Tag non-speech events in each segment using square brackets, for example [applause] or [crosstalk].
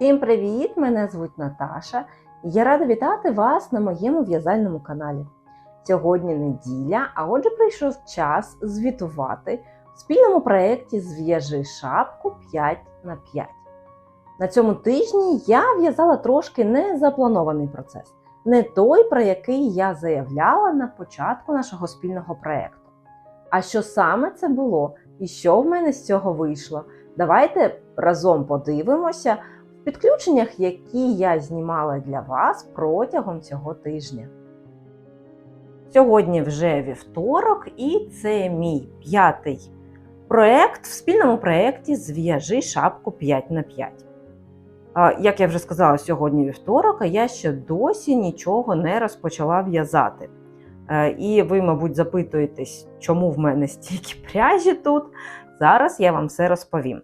Всім привіт! Мене звуть Наташа. і Я рада вітати вас на моєму в'язальному каналі. Сьогодні неділя, а отже, прийшов час звітувати в спільному проєкті Зв'яжи шапку 5 на 5. На цьому тижні я в'язала трошки незапланований процес, не той, про який я заявляла на початку нашого спільного проєкту. А що саме це було і що в мене з цього вийшло? Давайте разом подивимося підключеннях, які я знімала для вас протягом цього тижня. Сьогодні вже вівторок, і це мій п'ятий проєкт в спільному проєкті Зв'яжи шапку 5 на 5. Як я вже сказала, сьогодні вівторок, а я ще досі нічого не розпочала в'язати. Е, І ви, мабуть, запитуєтесь, чому в мене стільки пряжі тут. Зараз я вам все розповім.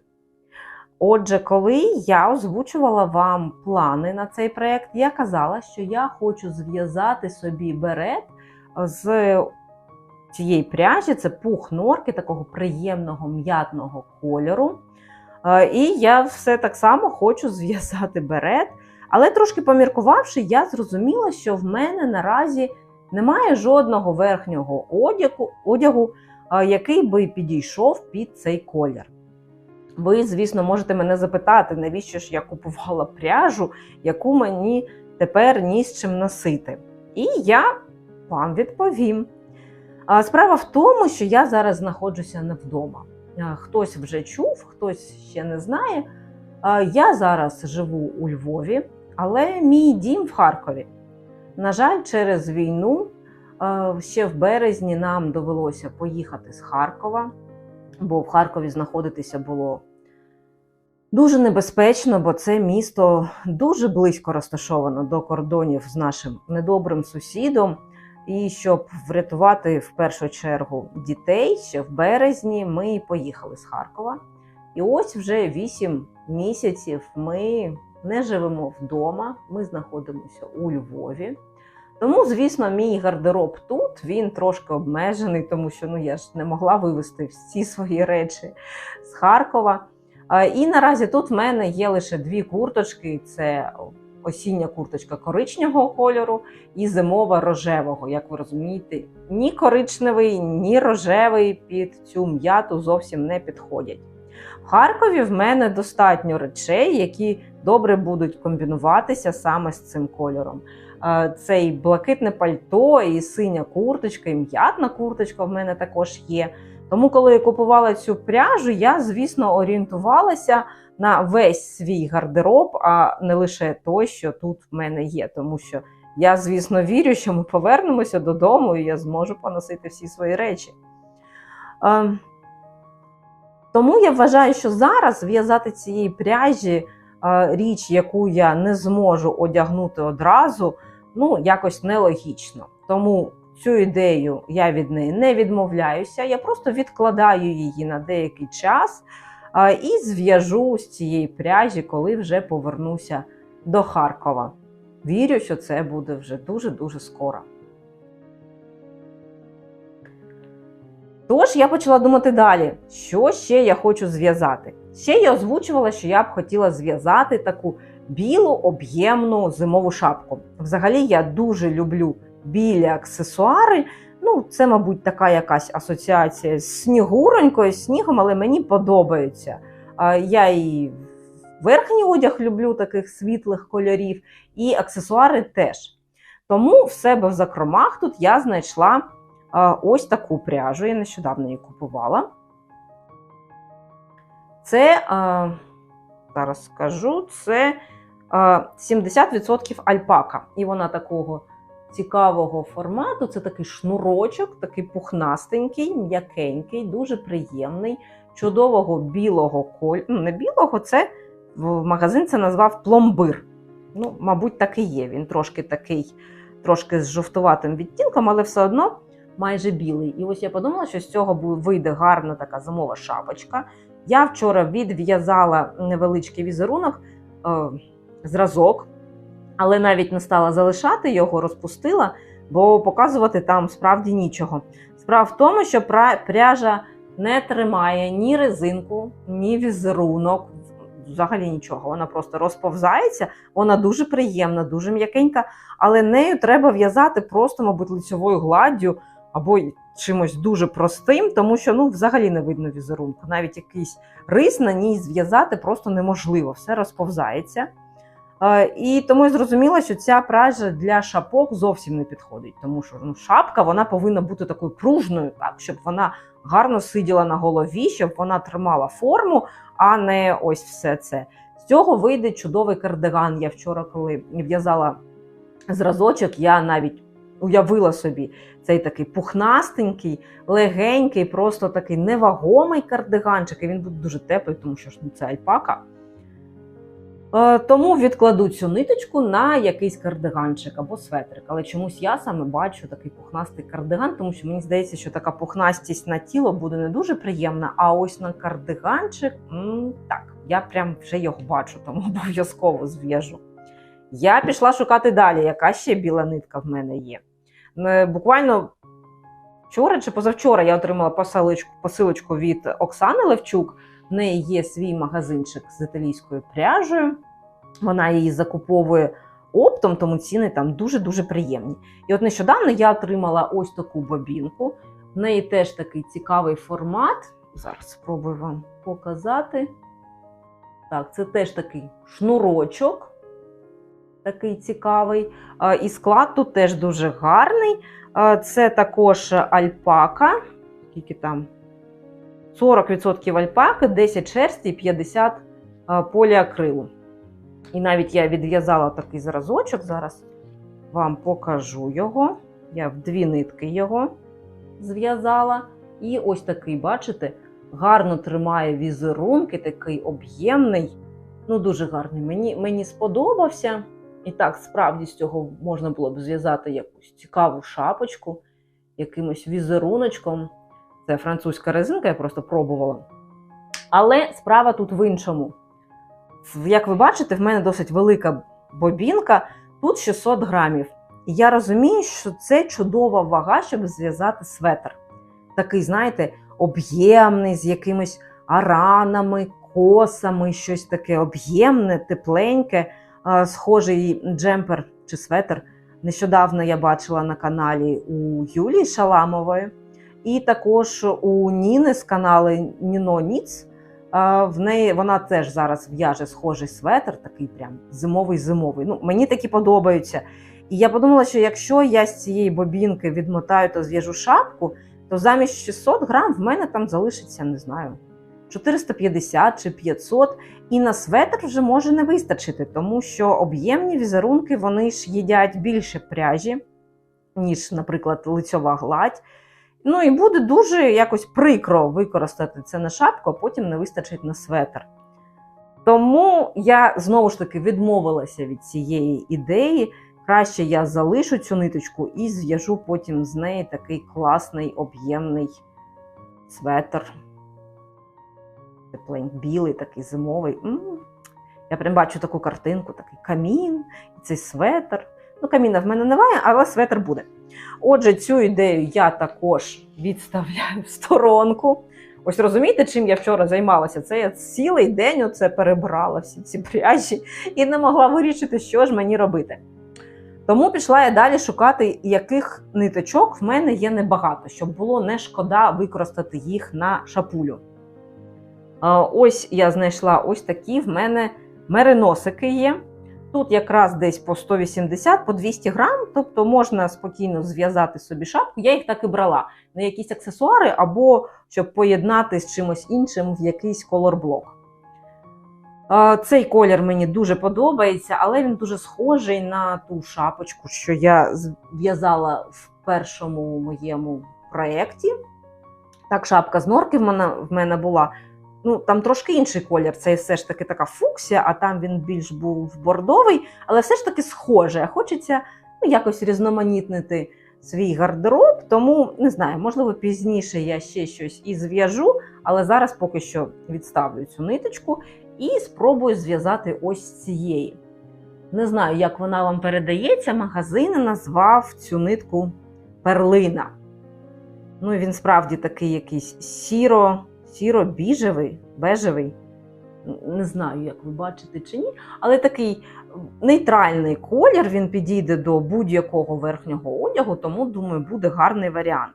Отже, коли я озвучувала вам плани на цей проєкт, я казала, що я хочу зв'язати собі берет з цієї пряжі, це пух норки, такого приємного м'ятного кольору. Е, І я все так само хочу зв'язати берет. Але трошки поміркувавши, я зрозуміла, що в мене наразі немає жодного верхнього одягу, одягу е, який би підійшов під цей колір. Ви, звісно, можете мене запитати, навіщо ж я купувала пряжу, яку мені тепер ні з чим носити. І я вам відповім. Справа в тому, що я зараз знаходжуся не вдома. Хтось вже чув, хтось ще не знає. Я зараз живу у Львові, але мій дім в Харкові. На жаль, через війну ще в березні нам довелося поїхати з Харкова, бо в Харкові знаходитися було дуже небезпечно, бо це місто дуже близько розташовано до кордонів з нашим недобрим сусідом. І щоб врятувати в першу чергу дітей, ще в березні ми поїхали з Харкова. І ось вже 8 місяців ми не живемо вдома, ми знаходимося у Львові. Тому, звісно, мій гардероб тут він трошки обмежений, тому що ну, я ж не могла вивезти всі [laughs] свої речі з Харкова. І наразі тут в мене є лише дві курточки: це осіння курточка коричневого кольору і зимова рожевого. Як ви розумієте, ні коричневий, ні рожевий під цю м'яту зовсім не підходять. В Харкові в мене достатньо речей, які добре будуть комбінуватися саме з цим кольором. Це і блакитне пальто, і синя курточка, і м'ятна курточка в мене також є. Тому, коли я купувала цю пряжу, я, звісно, орієнтувалася на весь свій гардероб, а не лише той, що тут в мене є. Тому що я, звісно, вірю, що ми повернемося додому і я зможу поносити всі свої речі. Тому я вважаю, що зараз в'язати цієї пряжі річ, яку я не зможу одягнути одразу, ну, якось нелогічно. Тому цю ідею я від неї не відмовляюся, я просто відкладаю її на деякий час і зв'яжу з цієї пряжі, коли вже повернуся до Харкова. Вірю, що це буде вже дуже-дуже скоро. Тож я почала думати далі, що ще я хочу зв'язати. Ще я озвучувала, що я б хотіла зв'язати таку білу об'ємну зимову шапку. Взагалі, я дуже люблю білі аксесуари. Ну, це, мабуть, така якась асоціація з снігуронькою, з снігом, але мені подобається. Я і верхній одяг люблю таких світлих кольорів, і аксесуари теж. Тому в себе в закромах тут я знайшла ось таку пряжу. Я нещодавно її купувала. Це, зараз скажу, це 70% альпака. І вона такого цікавого формату. Це такий шнурочок, такий пухнастенький, м'якенький, дуже приємний, чудового білого кольору. Ну, не білого, це в магазин це назвав пломбир. Ну, мабуть, так і є. Він трошки такий, трошки з жовтуватим відтінком, але все одно майже білий. І ось я подумала, що з цього вийде гарна така зимова шапочка. Я вчора відв'язала невеличкий візерунок, е, зразок, але навіть не стала залишати його, розпустила, бо показувати там справді нічого. Справа в тому, що пряжа не тримає ні резинку, ні візерунок. взагалі нічого. Вона просто розповзається, вона дуже приємна, дуже м'якенька, але нею треба в'язати просто, мабуть, лицьовою гладдю або чимось дуже простим, тому що ну, взагалі не видно візерунку. Навіть якийсь рис на ній зв'язати просто неможливо, все розповзається. Е, І тому я зрозуміла, що ця пряжа для шапок зовсім не підходить, тому що ну, шапка вона повинна бути такою пружною, так, щоб вона гарно сиділа на голові, щоб вона тримала форму, а не ось все це. З цього вийде чудовий кардиган. Я вчора, коли в'язала зразочок, я навіть уявила собі цей такий пухнастенький, легенький, просто такий невагомий кардиганчик. І він буде дуже теплий, тому що ну, це альпака. Е, Тому відкладу цю ниточку на якийсь кардиганчик або светрик. Але чомусь я саме бачу такий пухнастий кардиган, тому що мені здається, що така пухнастість на тіло буде не дуже приємна. А ось на кардиганчик так, я прям вже його бачу, тому [laughs] обов'язково зв'яжу. Я пішла шукати далі, яка ще біла нитка в мене є. Е, Буквально вчора чи позавчора я отримала посилочку, посилочку від Оксани Левчук. В неї є свій магазинчик з італійською пряжею. Вона її закуповує оптом, тому ціни там дуже-дуже приємні. І от нещодавно я отримала ось таку бобінку. В неї теж такий цікавий формат. Зараз спробую вам показати. Так, це теж такий шнурочок. Такий цікавий. І склад тут теж дуже гарний. Це також альпака. Скільки там? 40% альпаки, 10 шерсті і 50 поліакрилу. І навіть я відв'язала такий зразочок, зараз вам покажу його. Я в дві нитки його зв'язала. І ось такий, бачите, гарно тримає візерунки, такий об'ємний. Ну, дуже гарний. Мені, мені сподобався. І так, справді з цього можна було б зв'язати якусь цікаву шапочку, якимось візеруночком. Це французька резинка, я просто пробувала. Але справа тут в іншому. Як ви бачите, в мене досить велика бобінка, тут 600 грамів. І я розумію, що це чудова вага, щоб зв'язати светр. Такий, знаєте, об'ємний, з якимись аранами, косами, щось таке об'ємне, тепленьке, схожий джемпер чи светр. Нещодавно я бачила на каналі у Юлії Шаламової. І також у Ніни з каналу Ніно Ніц. В неї вона теж зараз в'яже схожий светр, такий прям зимовий зимовий. Ну, мені такі подобаються. І я подумала, що якщо я з цієї бобінки відмотаю та зв'яжу шапку, то замість 600 грам в мене там залишиться, не знаю, 450 чи 500. І на светр вже може не вистачити, тому що об'ємні візерунки вони ж їдять більше пряжі, ніж, наприклад, лицьова гладь. Ну і буде дуже якось прикро використати це на шапку, а потім не вистачить на светр. Тому я знову ж таки відмовилася від цієї ідеї. Краще я залишу цю ниточку і зв'яжу потім з неї такий класний об'ємний светр. Тепленький, білий, такий зимовий. М. Я прям бачу таку картинку, такий камін, і цей светр. Ну, каміна в мене немає, але светр буде. Отже, цю ідею я також відставляю в сторонку. Ось розумієте, чим я вчора займалася? Це я цілий день оце перебрала всі ці пряжі і не могла вирішити, що ж мені робити. Тому пішла я далі шукати, яких ниточок в мене є небагато, щоб було не шкода використати їх на шапулю. Ось я знайшла ось такі в мене мериносики є. Тут якраз десь по 180, по 200 грам, тобто можна спокійно зв'язати собі шапку. Я їх так і брала на якісь аксесуари або щоб поєднати з чимось іншим в якийсь колорблок. Цей колір мені дуже подобається, але він дуже схожий на ту шапочку, що я зв'язала в першому моєму проєкті. Так, шапка з норки в мене, в мене була. Ну, там трошки інший колір. Це все ж таки така фуксія, а там він більш був бордовий, але все ж таки схоже. Хочеться ну, якось різноманітнити свій гардероб, тому не знаю, можливо, пізніше я ще щось і зв'яжу, але зараз поки що відставлю цю ниточку і спробую зв'язати ось цієї. Не знаю, як вона вам передається. Магазин назвав цю нитку перлина. Ну, він справді такий якийсь сіро, сіро-біжевий, бежевий. Не знаю, як ви бачите чи ні, але такий нейтральний колір, він підійде до будь-якого верхнього одягу, тому, думаю, буде гарний варіант.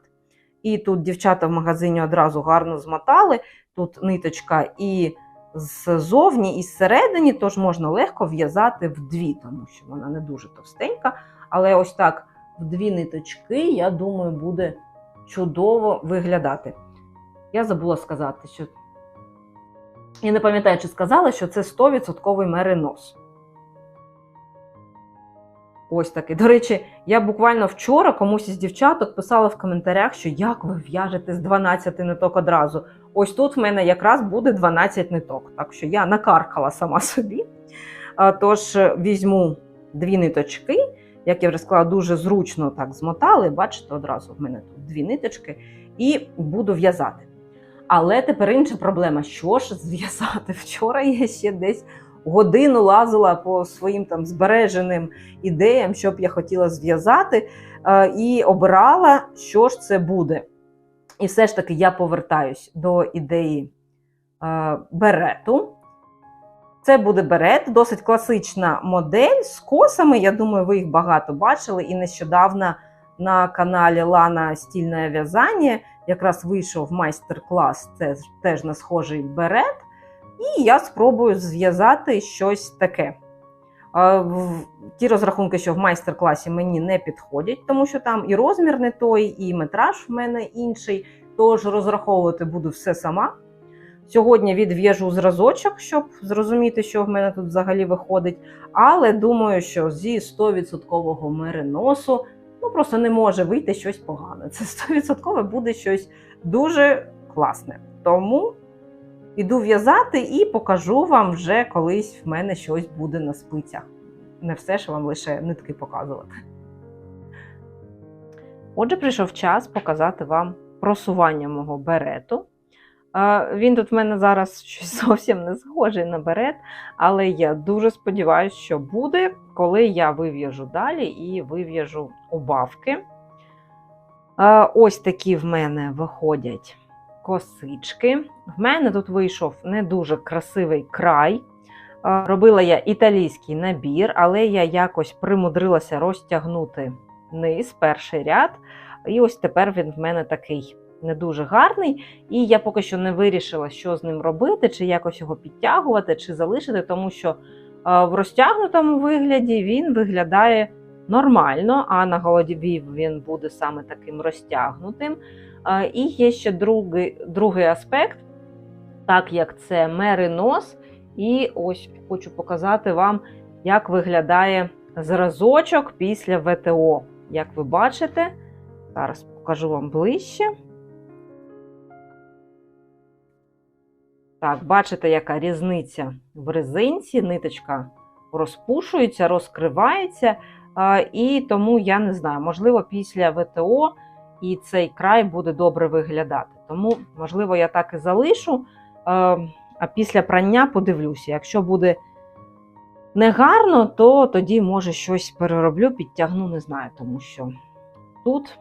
І тут дівчата в магазині одразу гарно змотали. Тут ниточка і ззовні, і зсередині, тож можна легко в'язати вдві, тому що вона не дуже товстенька. Але ось так в дві ниточки, я думаю, буде чудово виглядати. Я забула сказати, що я не пам'ятаю, чи сказала, що це 100% меринос. Ось такий. До речі, я буквально вчора комусь із дівчаток писала в коментарях, що як ви в'яжете з 12 ниток одразу. Ось тут в мене якраз буде 12 ниток. Так що я накаркала сама собі. Тож візьму дві ниточки, як я вже сказала, дуже зручно так змотали. Бачите, одразу в мене тут дві ниточки, і буду в'язати. Але тепер інша проблема: що ж зв'язати? Вчора я ще десь годину лазила по своїм там збереженим ідеям, що б я хотіла зв'язати, е, і обирала, що ж це буде. І все ж таки я повертаюсь до ідеї е, берету. Це буде берет, досить класична модель з косами. Я думаю, ви їх багато бачили. І нещодавно на каналі Лана Стільне в'язання якраз вийшов майстер-клас, це теж на схожий берет. І я спробую зв'язати щось таке. Ті розрахунки, що в майстер-класі мені не підходять, тому що там і розмір не той, і метраж в мене інший. Тож розраховувати буду все сама. Сьогодні відв'яжу зразочок, щоб зрозуміти, що в мене тут взагалі виходить. Але думаю, що зі 100% мериносу ну, просто не може вийти щось погане. Це 100% буде щось дуже класне. Тому іду в'язати і покажу вам вже колись в мене щось буде на спицях. Не все ж вам лише нитки показувати. Отже, прийшов час показати вам просування мого берету. Він тут в мене зараз щось [laughs] зовсім не схожий на берет, але я дуже сподіваюся, що буде, коли я вив'яжу далі і вив'яжу убавки. Ось такі в мене виходять косички. В мене тут вийшов не дуже красивий край. Робила я італійський набір, але я якось примудрилася розтягнути низ, перший ряд. І ось тепер він в мене такий не дуже гарний. І я поки що не вирішила, що з ним робити, чи якось його підтягувати, чи залишити, тому що е, в розтягнутому вигляді він виглядає нормально, а на голові він буде саме таким розтягнутим. Е, І є ще другий, другий аспект, так як це меринос. І ось хочу показати вам, як виглядає зразочок після ВТО. Як ви бачите, зараз покажу вам ближче. Так, бачите, яка різниця в резинці, ниточка розпушується, розкривається. І тому я не знаю, можливо, після ВТО і цей край буде добре виглядати. Тому, можливо, я так і залишу. а, після прання подивлюся. Якщо буде негарно, то тоді, може, щось перероблю, підтягну, не знаю, тому що тут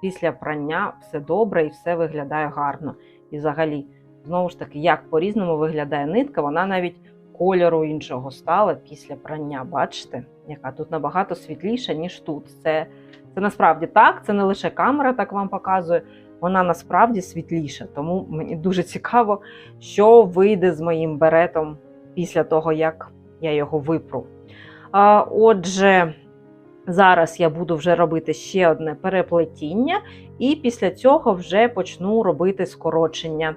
після прання все добре і все виглядає гарно. І взагалі, знову ж таки, як по-різному виглядає нитка, вона навіть кольору іншого стала після прання. Бачите, яка тут набагато світліша, ніж тут. Це, це насправді так, це не лише камера так вам показує, вона насправді світліша. Тому мені дуже цікаво, що вийде з моїм беретом після того, як я його випру. А, Отже, зараз я буду вже робити ще одне переплетіння, і після цього вже почну робити скорочення.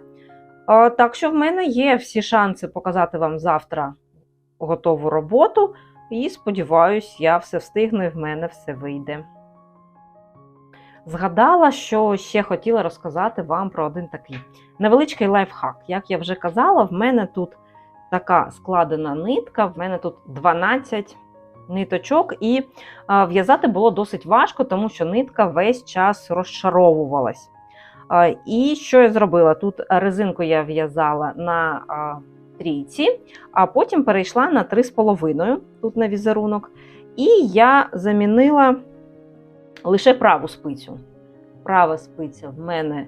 А, Так що в мене є всі шанси показати вам завтра готову роботу, і сподіваюсь, я все встигну і в мене все вийде. Згадала, що ще хотіла розказати вам про один такий невеличкий лайфхак. Як я вже казала, в мене тут така складена нитка, в мене тут 12 ниточок, і а, в'язати було досить важко, тому що нитка весь час розшаровувалась. І що я зробила? Тут резинку я в'язала на трійці, а потім перейшла на 3,5 тут на візерунок. І я замінила лише праву спицю. Права спиця в мене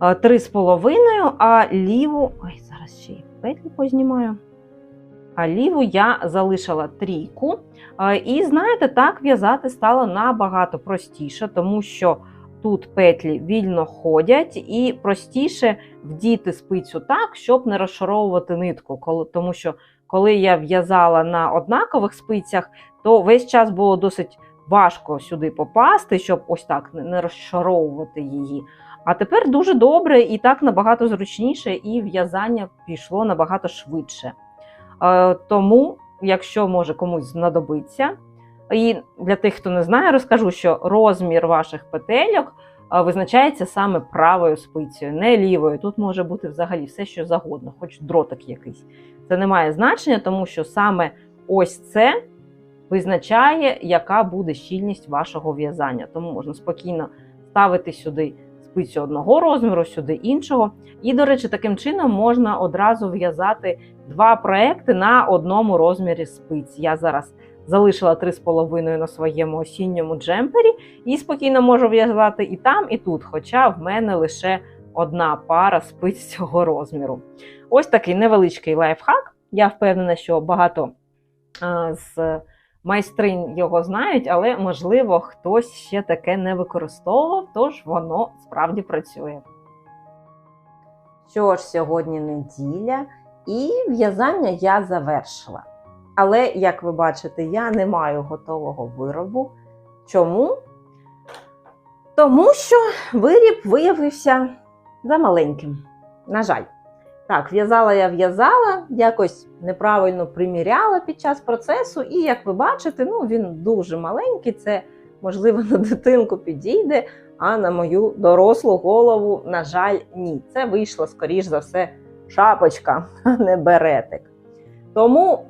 3,5, а ліву. Ой, зараз ще й петлі познімаю. А ліву я залишила трійку. І знаєте, так в'язати стало набагато простіше, тому що тут петлі вільно ходять, і простіше вдіти спицю так, щоб не розшаровувати нитку. Тому що коли я в'язала на однакових спицях, то весь час було досить важко сюди попасти, щоб ось так не- розшаровувати її. А тепер дуже добре і так набагато зручніше, і в'язання пішло набагато швидше. Е, Тому, якщо може комусь знадобиться, і для тих, хто не знає, розкажу, що розмір ваших петельок визначається саме правою спицею, не лівою. Тут може бути взагалі все, що загодно, хоч дротик якийсь. Це не має значення, тому що саме ось це визначає, яка буде щільність вашого в'язання. Тому можна спокійно ставити сюди спицю одного розміру, сюди іншого. І, до речі, таким чином можна одразу в'язати два проекти на одному розмірі спиць. Я зараз залишила 3,5 на своєму осінньому джемпері і спокійно можу в'язати і там, і тут, хоча в мене лише одна пара спиць цього розміру. Ось такий невеличкий лайфхак. Я впевнена, що багато а, з майстринь його знають, але можливо хтось ще таке не використовував, тож воно справді працює. Що ж, сьогодні неділя, і в'язання я завершила. Але, як ви бачите, я не маю готового виробу. Чому? Тому що виріб виявився замаленьким. На жаль. Так, в'язала я в'язала, якось неправильно приміряла під час процесу, і як ви бачите, ну він дуже маленький, це можливо на дитинку підійде, а на мою дорослу голову, на жаль, ні. Це вийшло, скоріш за все, шапочка, а не беретик. Тому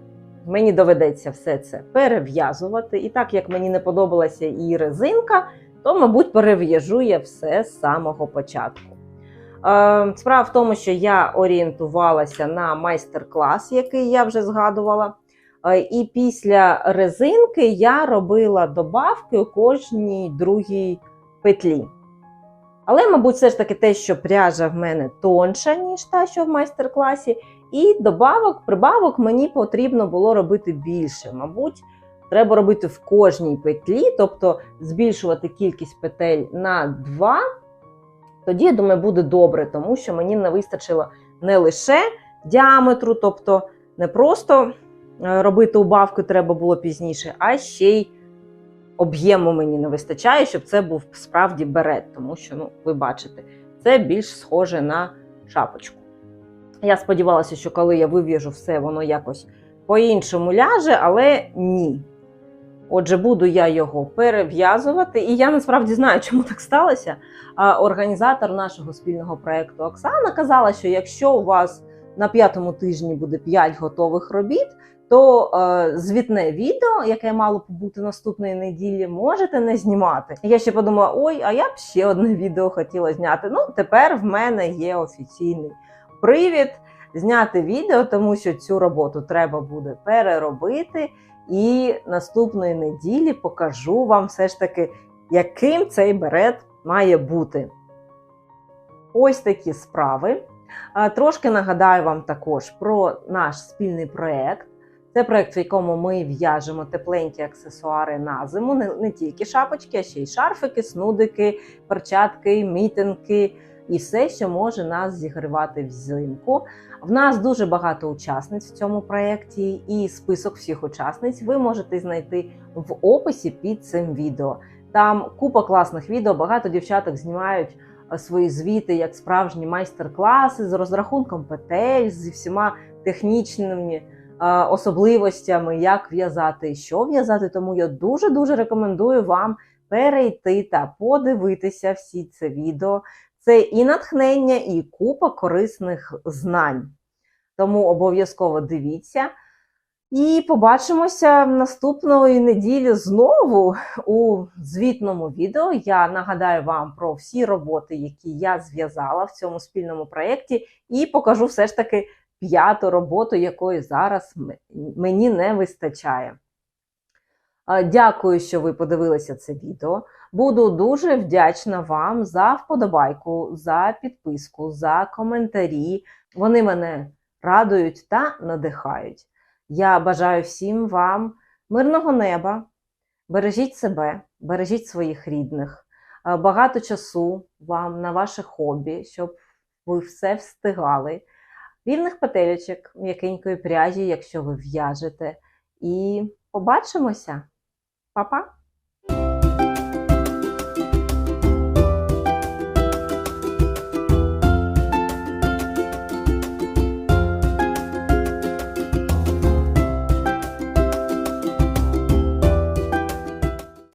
мені доведеться все це перев'язувати. І так як мені не подобалася і резинка, то, мабуть, перев'яжу я все з самого початку. Е, Справа в тому, що я орієнтувалася на майстер-клас, який я вже згадувала. Е, І після резинки я робила добавки у кожній другій петлі. Але, мабуть, все ж таки те, що пряжа в мене тонша, ніж та, що в майстер-класі, і добавок, прибавок мені потрібно було робити більше. Мабуть, треба робити в кожній петлі, тобто збільшувати кількість петель на 2. Тоді, я думаю, буде добре, тому що мені не вистачило не лише діаметру, тобто не просто е, робити убавки треба було пізніше, а ще й об'єму мені не вистачає, щоб це був справді берет, тому що, ну, ви бачите, це більш схоже на шапочку. Я сподівалася, що коли я вив'яжу все, воно якось по-іншому ляже, але ні. Отже, буду я його перев'язувати, і я насправді знаю, [laughs] чому так сталося. А Організатор нашого спільного проєкту Оксана казала, що якщо у вас на п'ятому тижні буде 5 готових робіт, то е, звітне відео, яке мало побути наступної неділі, можете не знімати. Я ще подумала: ой, а я б ще одне [laughs] відео хотіла зняти. Ну, тепер в мене є офіційний привід зняти відео, тому що цю роботу треба буде переробити. І наступної неділі покажу вам все ж таки, яким цей берет має бути. Ось такі справи. Трошки нагадаю вам також про наш спільний проєкт. Це проєкт, в якому ми в'яжемо тепленькі аксесуари на зиму, не, не тільки шапочки, а ще й шарфики, снудики, перчатки, мітинки і все, що може нас зігрівати взимку. В нас дуже багато учасниць в цьому проєкті, і список всіх учасниць ви можете знайти в описі під цим відео. Там купа класних відео, багато дівчаток знімають е, свої звіти як справжні майстер-класи з розрахунком петель, зі всіма технічними е, особливостями, як в'язати і що в'язати. Тому я дуже дуже рекомендую вам перейти та подивитися всі це відео. Це і натхнення, і купа корисних знань. Тому обов'язково дивіться. І побачимося наступної неділі знову у звітному відео. Я нагадаю вам про всі роботи, які я зв'язала в цьому спільному проєкті, і покажу все ж таки п'яту роботу, якої зараз мені не вистачає. Дякую, що ви подивилися це відео. Буду дуже вдячна вам за вподобайку, за підписку, за коментарі. Вони мене радують та надихають. Я бажаю всім вам мирного неба, бережіть себе, бережіть своїх рідних, е, багато часу вам на ваше хобі, щоб ви все встигали. Вільних петелечок, м'якенької пряжі, якщо ви в'яжете. І побачимося. papa?